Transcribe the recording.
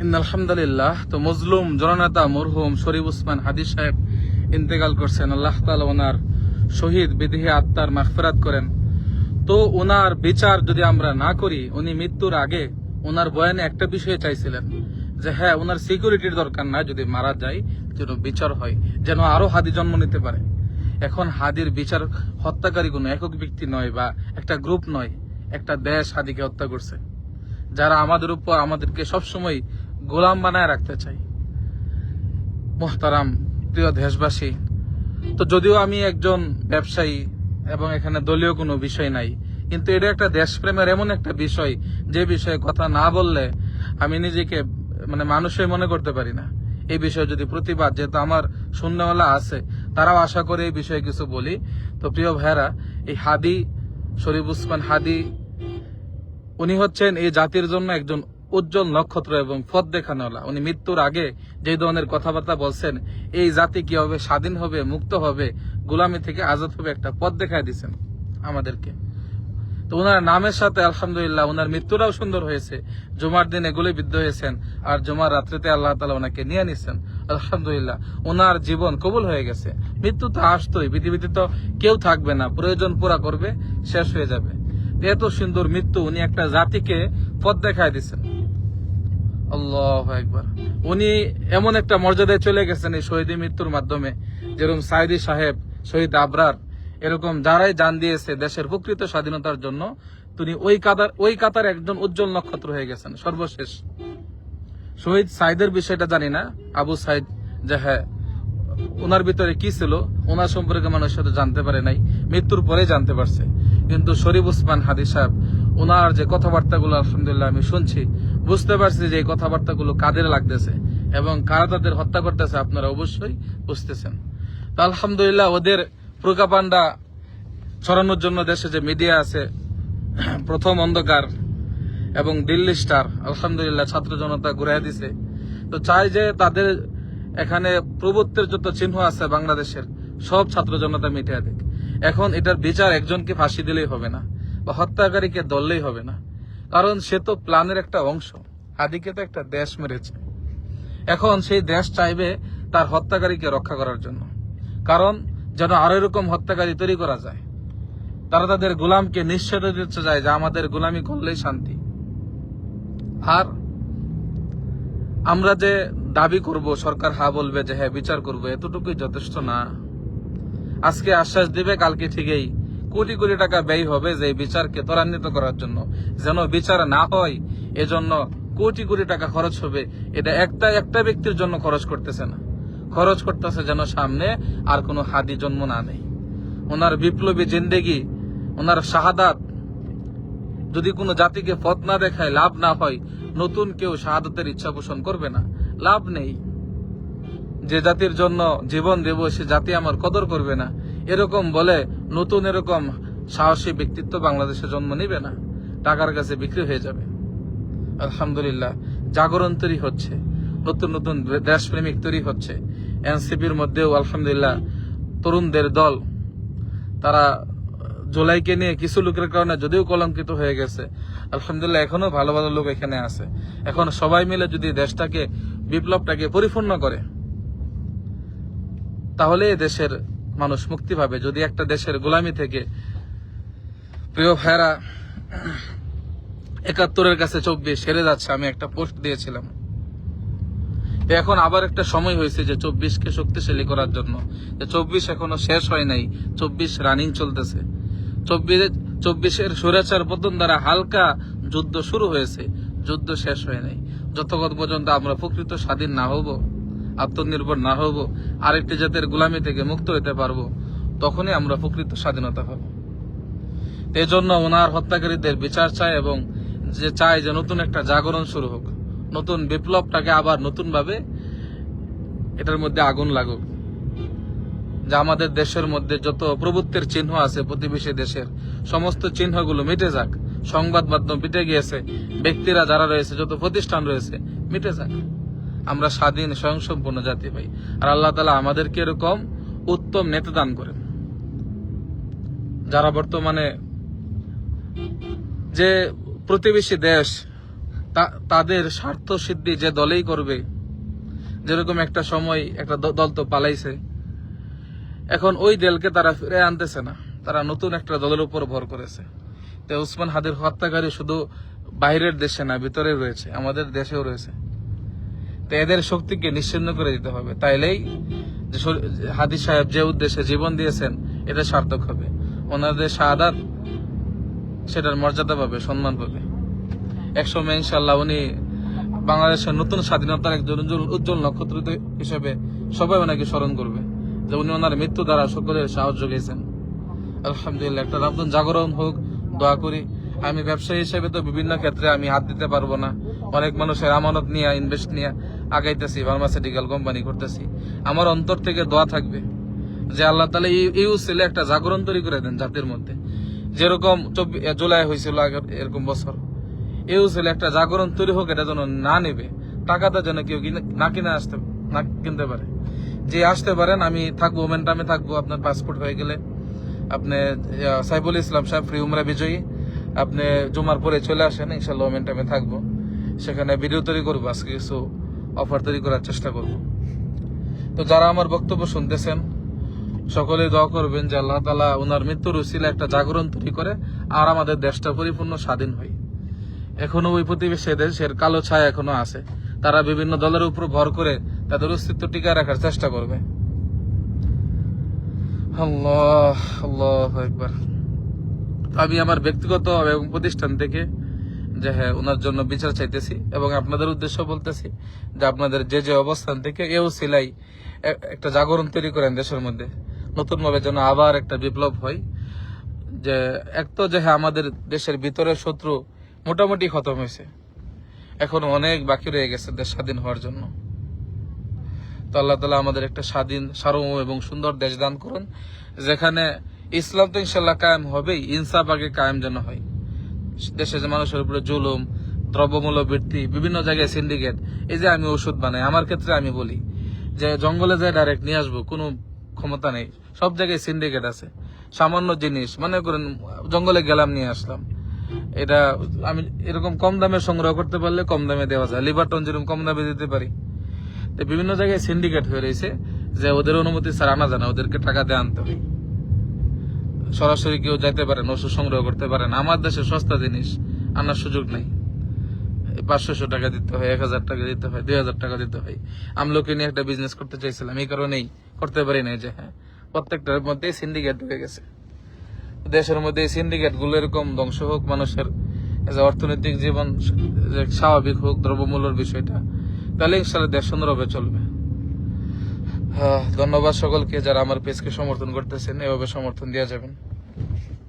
আলহামদুলিল্লাহ, তো মজলুম, জননেতা, মরহুম শরীফ উসমান হাদিস সাহেব ইন্তেকাল করছেন। আল্লাহ তাআলা ওনার শহীদ বিদেহী আত্মার মাগফিরাত করেন। তো ওনার বিচার যদি আমরা না করি, উনি মৃত্যুর আগে ওনার বয়ানে একটা বিষয় চাইছিলেন, যে হ্যাঁ ওনার সিকিউরিটির দরকার না যদি মারা যায়, যেন বিচার হয়, যেন আরও হাদি জন্ম নিতে পারে। এখন হাদির বিচার হত্যাকারী কোনো একক ব্যক্তি নয় বা একটা গ্রুপ নয়, একটা দেশ হাদিকে হত্যা করছে। যারা আমাদের উপর আমাদেরকে সবসময় গোলাম বানায় রাখতে চাই। মোহতারাম, প্রিয় দেশবাসী, তো যদিও আমি একজন ব্যবসায়ী এবং এখানে দলীয় কোনো বিষয় নাই, কিন্তু এটা একটা দেশপ্রেমের এমন একটা বিষয়, যে বিষয়ে কথা না বললে আমি নিজেকে মানে মানুষই মনে করতে পারি না। এই বিষয়ে যদি প্রতিবাদ, যেহেতু আমার শূন্যওয়ালা আছে, তারাও আশা করে এই বিষয়ে কিছু বলি। তো প্রিয় ভাইরা এই হাদি, শরীফ উসমান হাদি, উনি হচ্ছেন এই জাতির জন্য একজন উজ্জ্বল নক্ষত্র এবং পথ দেখানোলা। উনি মৃত্যুর আগে যে ধরনের কথাবার্তা বলছেন, এই জাতি কি হবে স্বাধীন হবে, মুক্ত হবে, গোলামি থেকে আজাদ হবে একটা পথ দেখায় দিচ্ছেন আমাদেরকে। তো ওনার নামের সাথে আলহামদুলিল্লাহ ওনার মৃত্যুটাও সুন্দর হয়েছে। জুমার দিন এগুলোই বিদ্ধ হয়েছেন আর জুমার রাত্রিতে আল্লাহ তালা ওনাকে নিয়ে নিচ্ছেন আলহামদুলিল্লাহ ওনার জীবন কবুল হয়ে গেছে। মৃত্যু তো আসতোই, পৃথিবীতে তো কেউ থাকবে না, প্রয়োজন পুরা করবে, শেষ হয়ে যাবে। এত সুন্দর মৃত্যু উনি একটা জাতিকে পথ দেখায় দিচ্ছেন আল্লাহ একবার উনি এমন একটা মর্যাদায় চলে গেছেন এই শহীদ মৃত্যুর মাধ্যমে, যেরকম সাইদি সাহেব, শহীদ আবরার, এরকম যারাই জান দিয়েছে দেশের প্রকৃত স্বাধীনতার জন্য, তিনি ওই কাতার ওই কাতার একজন উজ্জ্বল নক্ষত্র হয়ে গেছেন, সর্বশেষ। শহীদ সাইদের বিষয়টা জানি না, আবু সাইদ যে হ্যাঁ ওনার ভিতরে কি ছিল, ওনার সম্পর্কে মানুষ সাথে জানতে পারে নাই, মৃত্যুর পরে জানতে পারছে। কিন্তু শরীফ উসমান হাদি সাহেব, ওনার যে কথাবার্তাগুলো আলহামদুলিল্লাহ আমি শুনছি বুঝতে পারছি যে এই কথাবার্তাগুলো কাদের লাগতেছে এবং কারা তাদের হত্যা করতেছে আপনারা অবশ্যই বুঝতেছেন। তো আলহামদুলিল্লাহ ওদের প্রকাপান্ডা ছড়ানোর জন্য দেশে যে মিডিয়া আছে, প্রথম অন্ধকার এবং দিল্লি স্টার, আলহামদুলিল্লাহ ছাত্র জনতা ঘুরাই দিছে। তো চাই যে তাদের এখানে প্রভুত্বের যত চিহ্ন আছে বাংলাদেশের, সব ছাত্র জনতা মিটিয়ে দেখ এখন এটার বিচার একজনকে ফাঁসি দিলেই হবে না, বা হত্যাকারীকে ধরলেই হবে না। কারণ সে তো প্ল্যানের একটা অংশ। হাদিকে তো একটা দেশ মেরেছে। এখন সেই দেশ চাইবে তার হত্যাকারীকে রক্ষা করার জন্য। কারণ যেন আরও এরকম হত্যাকারী তৈরি করা যায়। তারা তাদের গোলামকে নিশ্চয় দিতে চায়, যে আমাদের গোলামি করলেই শান্তি। আর আমরা যে দাবি করব, সরকার হা বলবে যে হ্যাঁ বিচার করব, এতটুকুই যথেষ্ট না। আজকে আশ্বাস দিবে, কালকে ঠিকই কোটি কোটি টাকা ব্যয় হবে যে বিচারকে ত্বরান্বিত করার জন্য। যেন বিচার না হয়, এজন্য কোটি কোটি টাকা খরচ হবে। এটা একটা একটা ব্যক্তির জন্য খরচ করতেছে না। খরচ করতেছে যেন সামনে আর কোনো হাদি জন্ম না নেই ওনার বিপ্লবী জিন্দেগি, ওনার শাহাদাত, যদি কোনো জাতিকে পথ না দেখায়, লাভ না হয়, নতুন কেউ শাহাদতের ইচ্ছা পোষণ করবে না। লাভ নেই। যে জাতির জন্য জীবন দেব, সে জাতি আমার কদর করবে না। এরকম বলে নতুন এরকম সাহসী ব্যক্তিত্ব বাংলাদেশে জন্ম নিবে না। টাকার কাছে বিক্রি হয়ে যাবে। আলহামদুলিল্লাহ, জাগরণ তৈরি হচ্ছে। নতুন নতুন দেশপ্রেমিক তৈরি হচ্ছে। এনসিপির মধ্যেও আলহামদুলিল্লাহ তরুণদের দল, তারা জোলাইকে নিয়ে কিছু লোকের কারণে যদিও কলঙ্কিত হয়ে গেছে, আলহামদুলিল্লাহ এখনও ভালো ভালো লোক এখানে আছে। এখন সবাই মিলে যদি দেশটাকে, বিপ্লবটাকে পরিপূর্ণ করে, তাহলে দেশের মানুষ মুক্তি পাবে। যদি একটা দেশের গোলামি থেকে প্রিয় ভাইরা একাত্তরের কাছে চব্বিশ হেরে যাচ্ছে, আমি একটা পোস্ট দিয়েছিলাম। এখন আবার একটা সময় হয়েছে যে চব্বিশকে শক্তিশালী করার জন্য। যে চব্বিশ এখনও শেষ হয় নাই, চব্বিশ রানিং চলতেছে। চব্বিশ, চব্বিশের সুরেচার পতন দ্বারা হালকা যুদ্ধ শুরু হয়েছে, যুদ্ধ শেষ হয় নাই। যতক্ষণ পর্যন্ত আমরা প্রকৃত স্বাধীন না হব, আত্মনির্ভর না হব আরেকটি জাতের গোলামি থেকে মুক্ত হতে পারব, তখনই আমরা প্রকৃত স্বাধীনতা পাবো। এজন্য ওনার হত্যাকারীদের বিচার চায় এবং যে চায় যে নতুন একটা জাগরণ শুরু হোক, নতুন বিপ্লবটাকে আবার নতুন ভাবে এটার মধ্যে আগুন লাগুক। যে আমাদের দেশের মধ্যে যত প্রভুত্বের চিহ্ন আছে, প্রতিবেশী দেশের, সমস্ত চিহ্নগুলো মিটে যাক। সংবাদ মাধ্যম মিটে গিয়েছে, ব্যক্তিরা যারা রয়েছে, যত প্রতিষ্ঠান রয়েছে, মিটে যাক। আমরা স্বাধীন, স্বয়ংসম্পূর্ণ জাতি পাই আর আল্লাহ তালা আমাদেরকে এরকম উত্তম নেতা দান করেন। যারা বর্তমানে যে প্রতিবেশী দেশ তাদের স্বার্থ সিদ্ধি যে দলেই করবে, যেরকম একটা সময় একটা দল তো পালাইছে, এখন ওই দলকে তারা ফিরে আনতেছে না। তারা নতুন একটা দলের উপর ভর করেছে। তো উসমান হাদির হত্যাকারী শুধু বাইরের দেশে না, ভিতরে রয়েছে, আমাদের দেশেও রয়েছে। তো এদের শক্তিকে নিশ্চিন্ন করে দিতে হবে। তাইলেই হাদি সাহেব যে উদ্দেশ্যে জীবন দিয়েছেন, এটা সার্থক হবে। ওনাদের শাহাদাত সেটার মর্যাদা পাবে, সম্মান পাবে। একসময় ইনশাল্লাহ উনি বাংলাদেশের নতুন স্বাধীনতার একজন উজ্জ্বল নক্ষত্র হিসেবে সবাই ওনাকে স্মরণ করবে যে উনি ওনার মৃত্যু দ্বারা সকলের সাহস যোগিয়েছেন আলহামদুলিল্লাহ, একটা নতুন জাগরণ হোক, দোয়া করি। আমি ব্যবসায়ী হিসেবে তো বিভিন্ন ক্ষেত্রে আমি হাত দিতে পারব না। অনেক মানুষের আমানত নিয়ে ইনভেস্ট নিয়ে আগাইতেছি ফার্মাসিউটিক্যাল কোম্পানি করতেছি। আমার অন্তর থেকে দোয়া থাকবে যে আল্লাহ তালা এই উসিলে একটা জাগরণ তৈরি করে দেন জাতির মধ্যে। যেরকম জুলাই হয়েছিল আগের, এরকম বছর। এই উসিলে একটা জাগরণ তৈরি হোক, এটা যেন না নেবে, টাকাটা যেন কেউ না কিনে আসতে, না কিনতে পারে। যে আসতে পারেন, আমি থাকব মোমেন্টামে থাকব, আপনার পাসপোর্ট হয়ে গেলে। আপনি সাইফুল ইসলাম সাহেব ফ্রি উমরা বিজয়ী। আপনি জুমার পরে চলে আসেন ইনশাল্লাহ মোমেন্টামে থাকব। সেখানে ভিডিও তৈরি করব আজকে কিছু অফার তৈরি করার চেষ্টা করব। তো যারা আমার বক্তব্য শুনতেছেন সকলে দোয়া করবেন যে আল্লাহ তালা ওনার মৃত্যুর উসিলে একটা জাগরণ তৈরি করে আর আমাদের দেশটা পরিপূর্ণ স্বাধীন হয়। এখনও ওই প্রতিবেশী দেশের কালো ছায়া এখনও আছে। তারা বিভিন্ন দলের উপর ভর করে তাদের অস্তিত্ব টিকায় রাখার চেষ্টা করবে। একবার আমি আমার ব্যক্তিগত এবং প্রতিষ্ঠান থেকে যে হ্যাঁ ওনার জন্য বিচার চাইতেছি এবং আপনাদের উদ্দেশ্য বলতেছি যে আপনাদের যে যে অবস্থান থেকে এও সিলাই একটা জাগরণ তৈরি করেন দেশের মধ্যে। নতুন ভাবে যেন আবার একটা বিপ্লব হয়। যে এক তো যে হ্যাঁ আমাদের দেশের ভিতরের শত্রু মোটামুটি খতম হয়েছে। এখন অনেক বাকি রয়ে গেছে দেশ স্বাধীন হওয়ার জন্য। তো আল্লাহ তালা আমাদের একটা স্বাধীন, সার্বভৌম এবং সুন্দর দেশ দান করুন। যেখানে ইসলাম তো ইনশাল্লাহ কায়েম হবেই, ইনসাফ আগে কায়েম যেন হয়। দেশে যে মানুষের উপরে জুলুম, দ্রব্যমূল্য বৃদ্ধি, বিভিন্ন জায়গায় সিন্ডিকেট এই যে আমি ওষুধ বানাই, আমার ক্ষেত্রে আমি বলি যে জঙ্গলে যায় ডাইরেক্ট নিয়ে আসব, কোনো ক্ষমতা নেই। সব জায়গায় সিন্ডিকেট আছে। সামান্য জিনিস, মনে করেন জঙ্গলে গেলাম, নিয়ে আসলাম। এটা আমি এরকম কম দামে সংগ্রহ করতে পারলে কম দামে দেওয়া যায়। লিভারটন যেরকম কম দামে দিতে পারি। তো বিভিন্ন জায়গায় সিন্ডিকেট হয়ে রয়েছে যে ওদের অনুমতি স্যার আনা যায় না, ওদেরকে টাকা দিয়ে আনতে হয়। সরাসরি কেউ যাইতে পারে না, ওষুধ সংগ্রহ করতে পারে না। আমার দেশে সস্তা জিনিস আনার সুযোগ নেই। পাঁচশো টাকা দিতে হয়, এক হাজার টাকা দিতে হয়, দুই হাজার টাকা দিতে হয়। আমলোকে নিয়ে একটা বিজনেস করতে চাইছিলাম, এই কারণেই করতে পারি না যে হ্যাঁ প্রত্যেকটার মধ্যে সিন্ডিকেট হয়ে গেছে। দেশের মধ্যে সিন্ডিকেটগুলো এরকম ধ্বংস হোক, মানুষের যে অর্থনৈতিক জীবন স্বাভাবিক হোক, দ্রব্যমূল্যের বিষয়টা, তাহলে ইনশাল্লাহ দেশ সুন্দরভাবে চলবে। ধন্যবাদ সকলকে যারা আমার পেজকে সমর্থন করতেছেন। এভাবে সমর্থন দেওয়া যাবেন